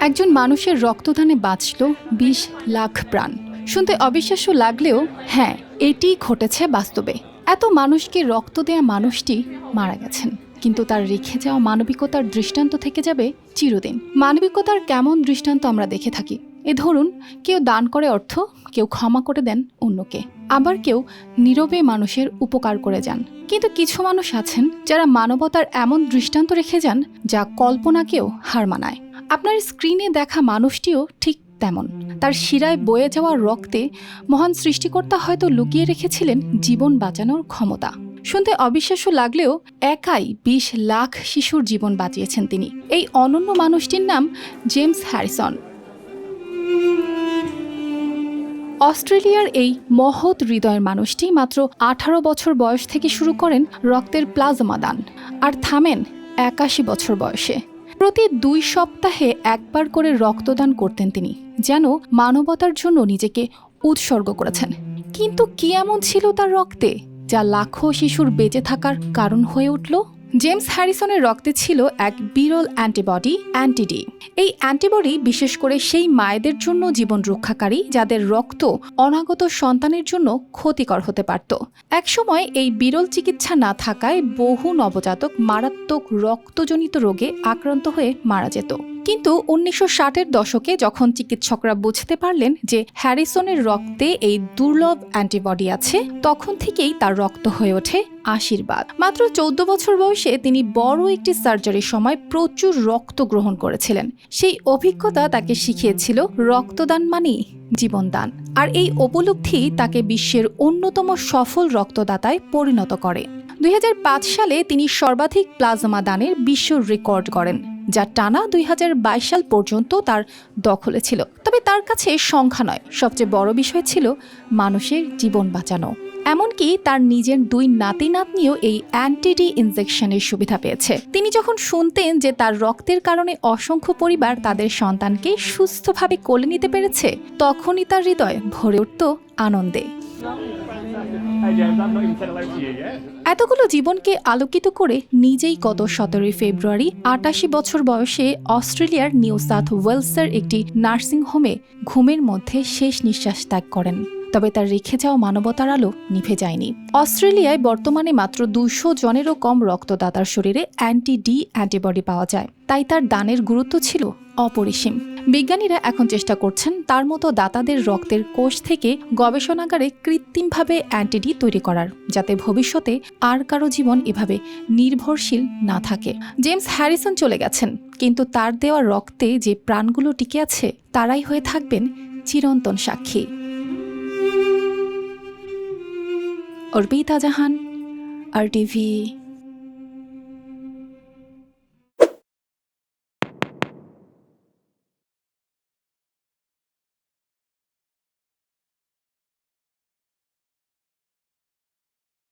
একজন মানুষের রক্তদানে বাঁচল বিশ লাখ প্রাণ। শুনতে অবিশ্বাস্য লাগলেও হ্যাঁ এটি ঘটেছে বাস্তবে। এত মানুষকে রক্ত দেয়া মানুষটি মারা গেছেন, কিন্তু তার রেখে যাওয়া মানবিকতার দৃষ্টান্ত থেকে যাবে চিরদিন। মানবিকতার কেমন দৃষ্টান্ত আমরা দেখে থাকি? এ ধরুন, কেউ দান করে অর্থ, কেউ ক্ষমা করে দেন অন্যকে। আবার কেউ নীরবে মানুষের উপকার করে যান। কিন্তু কিছু মানুষ আছেন যারা মানবতার এমন দৃষ্টান্ত রেখে যান যা কল্পনাকেও হার মানায়। আপনার স্ক্রিনে দেখা মানুষটিও ঠিক তেমন। তার শিরায় বয়ে যাওয়া রক্তে মহান সৃষ্টিকর্তা হয়তো লুকিয়ে রেখেছিলেন জীবন বাঁচানোর ক্ষমতা। শুনতে অবিশ্বাস্য লাগলেও একাই বিশ লাখ শিশুর জীবন বাঁচিয়েছেন তিনি। এই অনন্য মানুষটির নাম জেমস হ্যারিসন। অস্ট্রেলিয়ার এই মহৎ হৃদয়ের মানুষটি মাত্র আঠারো বছর বয়স থেকে শুরু করেন রক্তের প্লাজমা দান, আর থামেন একাশি বছর বয়সে। প্রতি দুই সপ্তাহে একবার করে রক্তদান করতেন তিনি, যেন মানবতার জন্য নিজেকে উৎসর্গ করেছেন। কিন্তু কি এমন ছিল তার রক্তে, যা লাখো শিশুর বেঁচে থাকার কারণ হয়ে উঠল? জেমস হ্যারিসনের রক্তে ছিল এক বিরল অ্যান্টিবডি, অ্যান্টিডি। এই অ্যান্টিবডি বিশেষ করে সেই মায়েদের জন্য জীবন রক্ষাকারী, যাদের রক্ত অনাগত সন্তানের জন্য ক্ষতিকর হতে পারত। একসময় এই বিরল চিকিৎসা না থাকায় বহু নবজাতক মারাত্মক রক্তজনিত রোগে আক্রান্ত হয়ে মারা যেত। কিন্তু উনিশশো ষাটের দশকে যখন চিকিৎসকরা বুঝতে পারলেন যে হ্যারিসনের রক্তে এই দুর্লভ অ্যান্টিবডি আছে, তখন থেকেই তার রক্ত হয়ে ওঠে আশীর্বাদ। মাত্র চৌদ্দ বছর বয়সে তিনি বড় একটি সার্জারির সময় প্রচুর রক্ত গ্রহণ করেছিলেন। সেই অভিজ্ঞতা তাকে শিখিয়েছিল রক্তদান মানেই জীবনদান। আর এই উপলব্ধি তাকে বিশ্বের অন্যতম সফল রক্তদাতায় পরিণত করে। দুই হাজার পাঁচ সালে তিনি সর্বাধিক প্লাজমা দানের বিশ্ব রেকর্ড করেন যা টানা দুই হাজার বাইশ সাল পর্যন্ত তার দখলে ছিল। তবে তার কাছে সংখ্যা নয়, সবচেয়ে বড় বিষয় ছিল মানুষের জীবন বাঁচানো। এমনকি তার নিজের দুই নাতি নাতনিও এই অ্যান্টিডি ইনজেকশনের সুবিধা পেয়েছে। তিনি যখন শুনতেন যে তার রক্তের কারণে অসংখ্য পরিবার তাদের সন্তানকে সুস্থভাবে কোলে নিতে পেরেছে, তখনই তার হৃদয় ভরে উঠত আনন্দে। এতগুলো জীবনকে আলোকিত করে নিজেই গত সতেরোই ফেব্রুয়ারি আটাশি বছর বয়সে অস্ট্রেলিয়ার নিউ সাউথ ওয়েলসের একটি নার্সিং হোমে ঘুমের মধ্যে শেষ নিঃশ্বাস ত্যাগ করেন। তবে তার রেখে যাওয়া মানবতার আলো নিভে যায়নি। অস্ট্রেলিয়ায় বর্তমানে মাত্র দুশো জনেরও কম রক্তদাতার শরীরে অ্যান্টি ডি অ্যান্টিবডি পাওয়া যায়। তাই তার দানের গুরুত্ব ছিল অপরিসীম। বিজ্ঞানীরা এখন চেষ্টা করছেন তার মতো দাতাদের রক্তের কোষ থেকে গবেষণাগারে কৃত্রিমভাবে অ্যান্টিডি তৈরি করার, যাতে ভবিষ্যতে আর কারও জীবন এভাবে নির্ভরশীল না থাকে। জেমস হ্যারিসন চলে গেছেন, কিন্তু তার দেওয়া রক্তে যে প্রাণগুলো টিকে আছে, তারাই হয়ে থাকবেন চিরন্তন সাক্ষী। অর্পিতা জাহান, আর টিভি